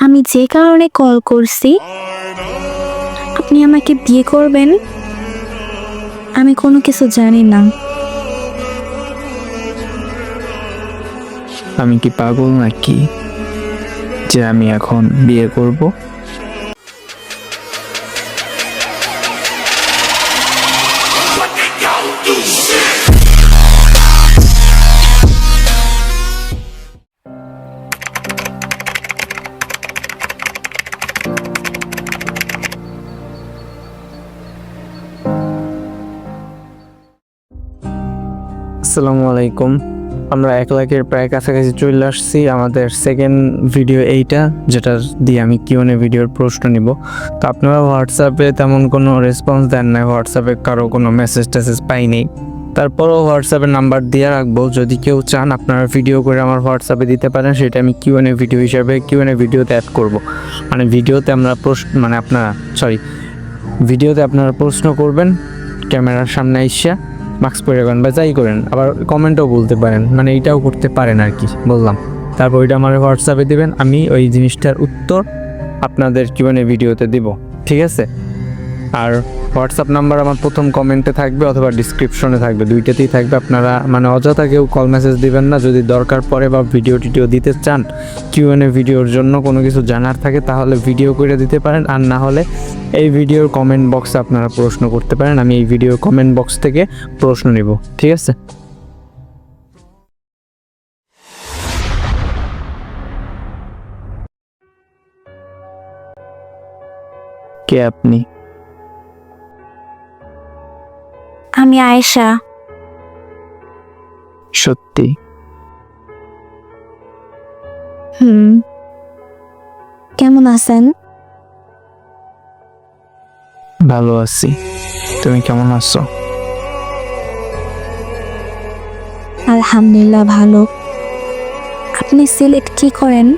আমি যে কারণে কল করছি, আপনি আমাকে বিয়ে করবেন? আমি কোনো কিছু জানি না। আমি কি পাগল নাকি যে আমি এখন বিয়ে করব? আসসালামু আলাইকুম। আমরা এক লাখের প্রায় কাছাকাছি চলে আসছি আমাদের সেকেন্ড ভিডিও এইটা যেটা দিয়ে আমি কিউনে ভিডিওর প্রশ্ন নিব। তো আপনারা হোয়াটসঅ্যাপে তেমন কোনো রেসপন্স দেন না হোয়াটসঅ্যাপে কারও কোনো মেসেজ টেসেজ পাইনি তারপরও হোয়াটসঅ্যাপে নাম্বার দিয়ে রাখব। যদি কেউ চান আপনারা ভিডিও করে আমার হোয়াটসঅ্যাপে দিতে পারেন, সেটা আমি কিউএনএ ভিডিও হিসাবে কিউএনএ ভিডিওতে অ্যাড করব। মানে ভিডিওতে আমরা প্রশ্ন মানে আপনারা সরি ভিডিওতে আপনারা প্রশ্ন করবেন, ক্যামেরার সামনে আইসা। মাস্ক পরে করেন বা যাই করেন, আবার কমেন্টও বলতে পারেন। মানে এটাও করতে পারেন আর কি বললাম। তারপর ওইটা আমার হোয়াটসঅ্যাপে দেবেন, আমি ওই জিনিসটার উত্তর আপনাদের কিউএনএ ভিডিওতে দিব, ঠিক আছে? আর হোয়াটসঅ্যাপ নাম্বার আমার প্রথম কমেন্টে থাকবে অথবা ডিসক্রিপশনে থাকবে। দুইটাতেই থাকবে। আপনারা মানে অযথা কেউ কল মেসেজ দিবেন না। যদি দরকার পড়ে বা ভিডিও টিডিও দিতে চান কিউএনএ ভিডিওর জন্য কোনো কিছু জানার থাকে, তাহলে ভিডিও করে দিতে পারেন। আর না হলে এই ভিডিওর কমেন্ট বক্সে আপনারা প্রশ্ন করতে পারেন। আমি এই ভিডিওর কমেন্ট বক্স থেকে প্রশ্ন নিব। ঠিক আছে? কে আপনি? আমি আয়েশা। সত্যি? হুম। কেমন আছেন? ভালো আছি। তুমি কেমন আছো? আলহামদুলিল্লাহ ভালো। আপনি সিলেট কি করেন?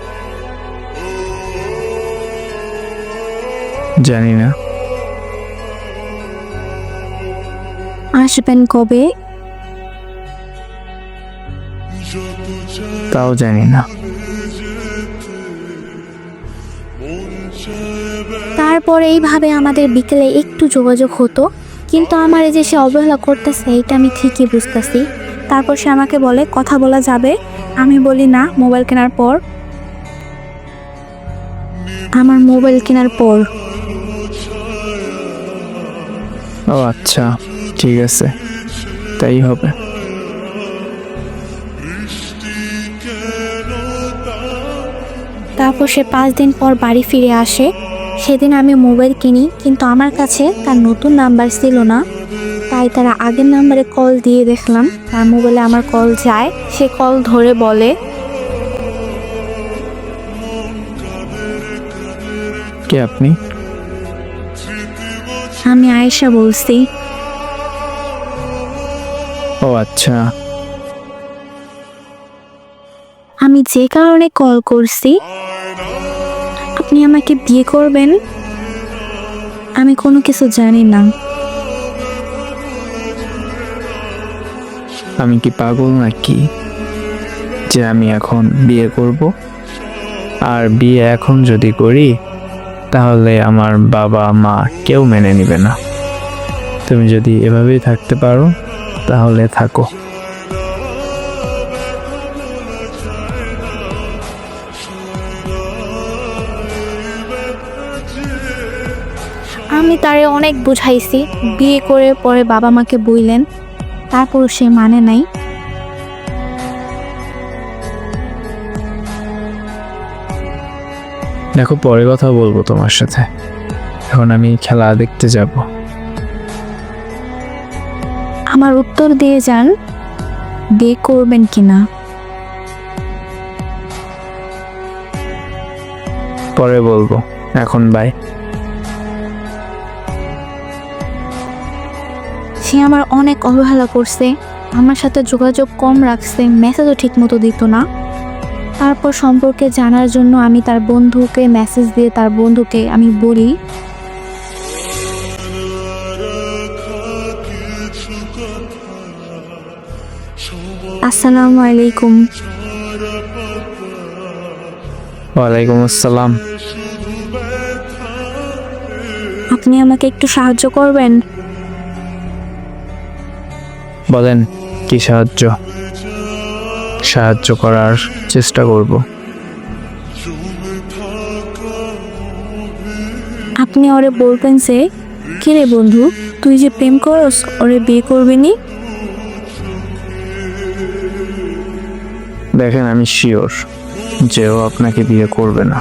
জানি না। আসবেন কবে? তাও জানি না। তারপরে এইভাবে আমাদের বিকেলে একটু যোগাযোগ হতো কিন্তু আমার এই যে সে অবহেলা করতেছে এইটা আমি ঠিকই বুঝতেছি। তারপর সে আমাকে বলে কথা বলা যাবে। আমি বলি না মোবাইল কেনার পর। আমার মোবাইল কেনার পর। ও আচ্ছা। ঠিক আছে তাই হবে। তারপর সে পাঁচ দিন পর বাড়ি ফিরে আসে। সেদিন আমি মোবাইল কিনি কিন্তু আমার কাছে তার নতুন নাম্বার ছিল না। তাই তারা আগের নাম্বারে কল দিয়ে দেখলাম তার মোবাইলে আমার কল যায়। সে কল ধরে বলে কে আপনি? আমি আয়েশা বলছি। ও আচ্ছা। আমি যে কারণে কল করছি আপনি আমাকে বিয়ে করবেন? আমি কোনো কিছু জানি না। আমি কি পাগল নাকি যে আমি এখন বিয়ে করব? আর বিয়ে এখন যদি করি তাহলে আমার বাবা মা কেউ মেনে নেবে না। তুমি যদি এভাবেই থাকতে পারো তাহলে থাকো। আমি তারে অনেক বুঝাইছি। বিয়ে করে পরে বাবা মাকে বইলেন তারপর সে মানে নাই। দেখো পরে কথা বলব তোমার সাথে। এখন আমি খেলা দেখতে যাব। আমার উত্তর দিয়ে যান বিয়ে করবেন কিনা। পরে বলব। এখন বাই সে আমার অনেক অবহেলা করছে আমার সাথে যোগাযোগ কম রাখছে মেসেজও ঠিক মতো দিত না। তারপর সম্পর্কে জানার জন্য আমি তার বন্ধুকে মেসেজ দিয়ে তার বন্ধুকে আমি বলি আসসালামু আলাইকুম। ওয়ালাইকুম আসসালাম। আপনি আমাকে একটু সাহায্য করবেন? বলেন কি সাহায্য? সাহায্য করার চেষ্টা করব। আপনি ওরে বলবেন যে কে রে বন্ধু তুই যে প্রেম করস ওরে বিয়ে করবি নি? দেখেন আমি শিওর যে ও আপনাকে বিয়ে করবে না।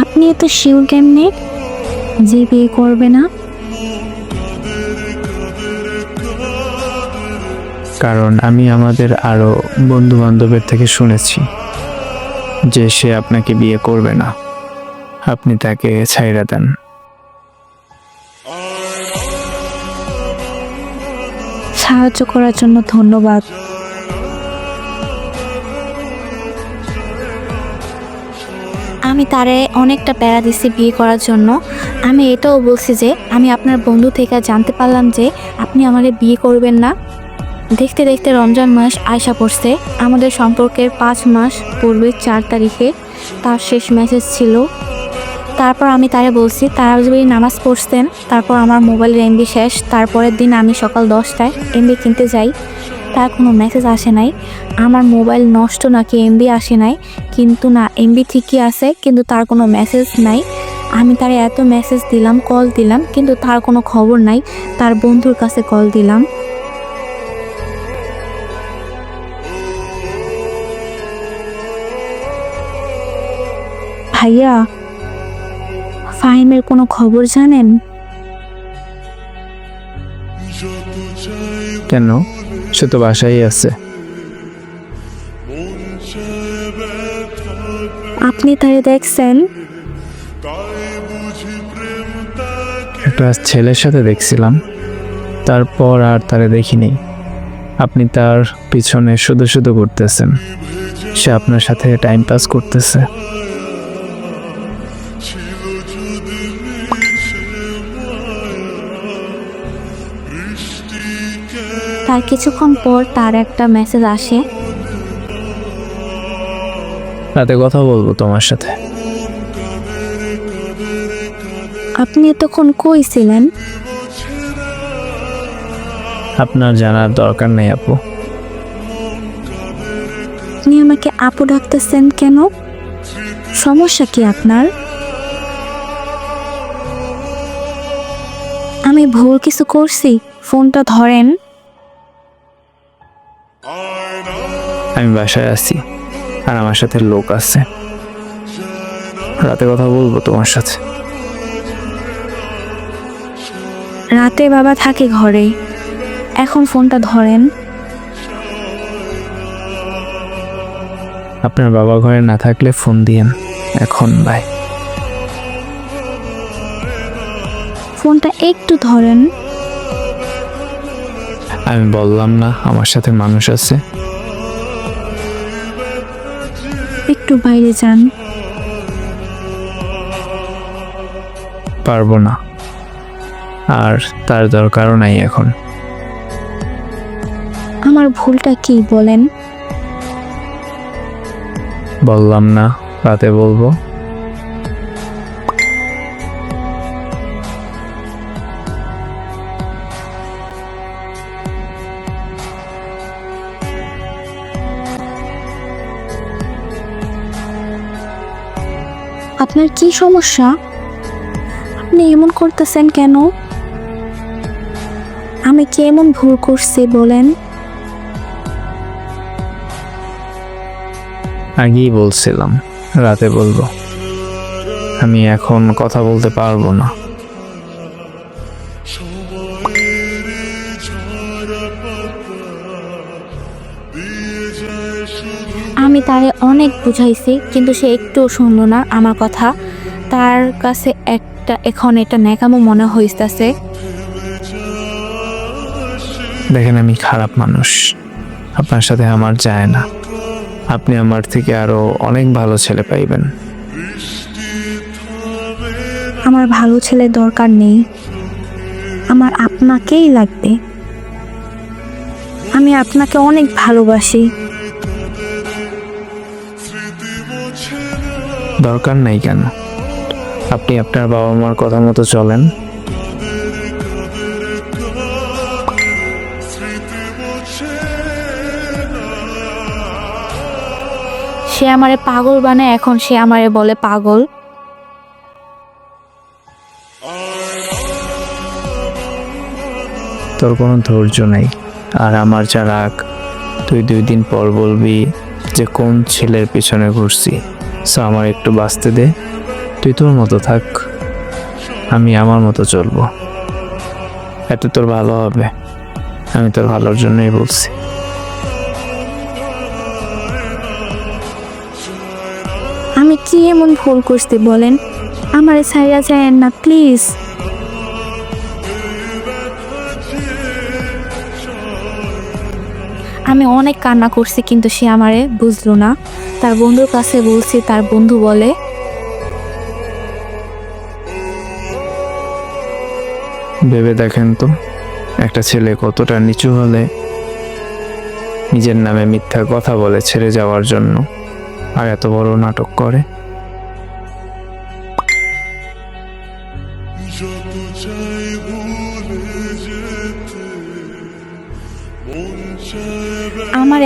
আপনি এত শিওর কেমনে যে বিয়ে করবে না? কারণ আমি আমাদের আরও বন্ধু বান্ধবের থেকে শুনেছি যে সে আপনাকে বিয়ে করবে না। আপনি তাকে ছাইরা দেন। সাহায্য করার জন্য ধন্যবাদ। আমি তারে অনেকটা প্যারা দিছি বিয়ে করার জন্য। আমি এটাও বলছি যে, আমি আপনার বন্ধু থেকে জানতে পারলাম যে, আপনি আমাকে বিয়ে করবেন না। দেখতে দেখতে রমজান মাস আয়সা পড়ছে। আমাদের সম্পর্কের পাঁচ মাস পূর্বে চার তারিখে তার শেষ মেসেজ ছিল তারপর আমি তারে বলছি, তারা যদি নামাজ পড়ছেন, তারপর আমার মোবাইলের এমবি শেষ, তারপরের দিন আমি সকাল দশটায় এমবি কিনতে যাই। তার কোনো মেসেজ আসে নাই। আমার মোবাইল নষ্ট নাকি এমবি আসে নাই, কিন্তু না এমবি ঠিকই আছে, কিন্তু তার কোনো মেসেজ নাই। আমি তার এত মেসেজ দিলাম কল দিলাম, কিন্তু তার কোনো খবর নাই। তার বন্ধুর কাছে কল দিলাম। ভাইয়া ফাহিমের কোনো খবর জানেন? কেন? সে তো বাসায় আছে। আপনি তারে দেখছেন? একটা ছেলের সাথে দেখছিলাম। তারপর আর তারে দেখিনি। আপনি তার পিছনে শুধু শুধু ঘুরতেছেন। সে আপনার সাথে টাইম পাস করতেছে। তার কিছুক্ষণ পর তার একটা মেসেজ আসে। রাতে কথা বলব তোমার সাথে। আপনি এতক্ষণ কই ছিলেন? আপনার জানার দরকার নেই আপু। আপনি আমাকে আপু ডাকতেছেন কেন? সমস্যা কি আপনার? আমি ভুল কিছু করছি ফোনটা ধরেন। আমি বাসায় আছি আর আমার সাথে লোক আছে। রাতে কথা বলব তোমার সাথে। রাতে বাবা থাকে ঘরে এখন ফোনটা ধরেন। আপনার বাবা ঘরে না থাকলে ফোন দিয়েন। এখন বাই ফোনটা একটু ধরেন। আমি বললাম না আমার সাথে মানুষ আছে। একটু বাইরে যান। পারব না। আর তার দরকারও নাই এখন। আমার ভুলটা কি বলেন? বললাম না রাতে বলব। আপনার কি সমস্যা? আপনি এমন করতেছেন কেন? আমি কি এমন ভুল করছি বলেন? আগেই বলছিলাম, রাতে বলব। আমি এখন কথা বলতে পারব না। আমি তারে অনেক বুঝাইছি কিন্তু সে একটুও শুনলো না আমার কথা। তার কাছে একটা এখন এটা ন্যাকামো মনে হইতাছে। দেখেন আমি খারাপ মানুষ। আপনার সাথে আমার যায় না। আপনি আমার থেকে আরও অনেক ভালো ছেলে পাইবেন। আমার ভালো ছেলে দরকার নেই। আমার আপনাকেই লাগবে। আমি আপনাকে অনেক ভালোবাসি। দরকার নাই কেন? আপনি আপনার বাবা মার কথা মতো চলেন। সে আমারে পাগল বানায় এখন সে আমারে বলে পাগল। তোর কোনো ধৈর্য নাই আর আমার যা রাগ তুই দুই দিন পর বলবি যে কোন ছেলের পিছনে ঘুরছি। সো আমার একটু বাঁচতে দে। তুই তোর মতো থাক। আমি আমার মতো চলবো। এত তোর ভালো হবে। আমি তোর ভালোর জন্যই বলছি। আমি কি এমন ভুল করতে বলেন? আমারে ছাইরা যায় না, প্লিজ। আমি অনেক কান্না করছি, কিন্তু সে আমারে বুঝলো না। তার বন্ধুর কাছে বলছি, তার বন্ধু বলে, ভেবে দেখেন তো, একটা ছেলে কতটা নিচু হলে নিজের নামে মিথ্যা কথা বলে ছেড়ে যাওয়ার জন্য আর এত বড় নাটক করে।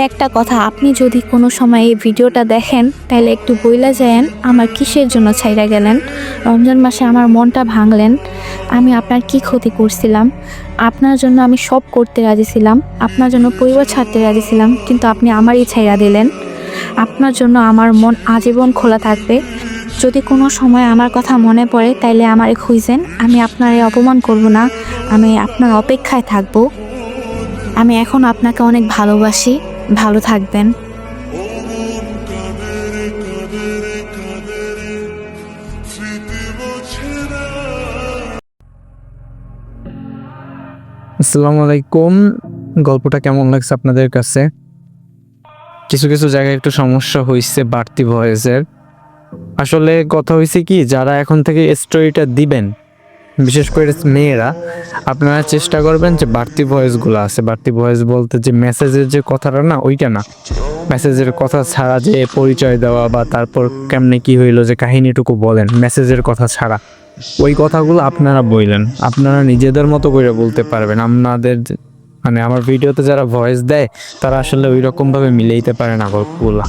একটা কথা, আপনি যদি কোনো সময় এই ভিডিওটা দেখেন, তাহলে একটু বইলা যায়েন, আমার কিসের জন্য ছাইরা গেলেন? রমজান মাসে আমার মনটা ভাঙলেন, আমি আপনার কি ক্ষতি করছিলাম? আপনার জন্য আমি সব করতে রাজি ছিলাম, আপনার জন্য পরিবার ছাড়তে রাজি ছিলাম, কিন্তু আপনি আমারই ছাইরা দিলেন। আপনার জন্য আমার মন আজীবন খোলা থাকবে। যদি কোনো সময় আমার কথা মনে পড়ে, তাইলে আমারে খুঁজেন, আমি আপনার অপমান করব না, আমি আপনার অপেক্ষায় থাকব। আমি এখন আপনাকে অনেক ভালোবাসি। ভালো থাকবেন। আসসালামু আলাইকুম। গল্পটা কেমন লাগছে আপনাদের কাছে? কিছু কিছু জায়গায় একটু সমস্যা হয়েছে বাড়তি ভয়েসের আসলে কথা হয়েছে কি, যারা এখন থেকে স্টোরিটা দিবেন বিশেষ করে মেয়েরা, আপনারা চেষ্টা করবেন যে বাড়তি ভয়েসগুলো আছে, বাড়তি ভয়েস বলতে যে মেসেজের যে কথাটা না, ওইটা না। মেসেজের কথা ছাড়া যে পরিচয় দেওয়া বা তারপর কেমনে কি হইল যে কাহিনীটুকু বলেন, মেসেজের কথা ছাড়া। ওই কথাগুলো আপনারা বললেন, আপনারা নিজেদের মতো করে বলতে পারবেন। আপনাদের মানে আমার ভিডিওতে যারা ভয়েস দেয়, তারা আসলে ওই রকমভাবে মিলাইতে পারে না গল্পগুলো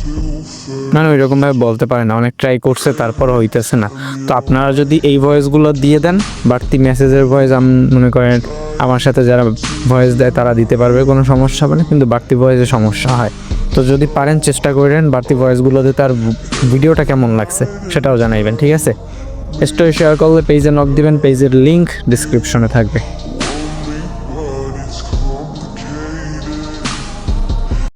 মানে ওই রকমভাবে বলতে পারে না, অনেক ট্রাই করছে তারপর হইতেছে না। তো আপনারা যদি এই ভয়েসগুলো দিয়ে দেন, বাড়তি মেসেজের ভয়েস আমি মনে করেন, আমার সাথে যারা ভয়েস দেয়, তারা দিতে পারবে, কোনো সমস্যা হবে না, কিন্তু বাড়তি ভয়েসে সমস্যা হয়। তো যদি পারেন, চেষ্টা করেন, বাড়তি ভয়েসগুলো দিতে আর ভিডিওটা কেমন লাগছে, সেটাও জানাইবেন, ঠিক আছে? স্টোরি শেয়ার করলে পেজে নক দিবেন পেজের লিঙ্ক ডিসক্রিপশনে থাকবে।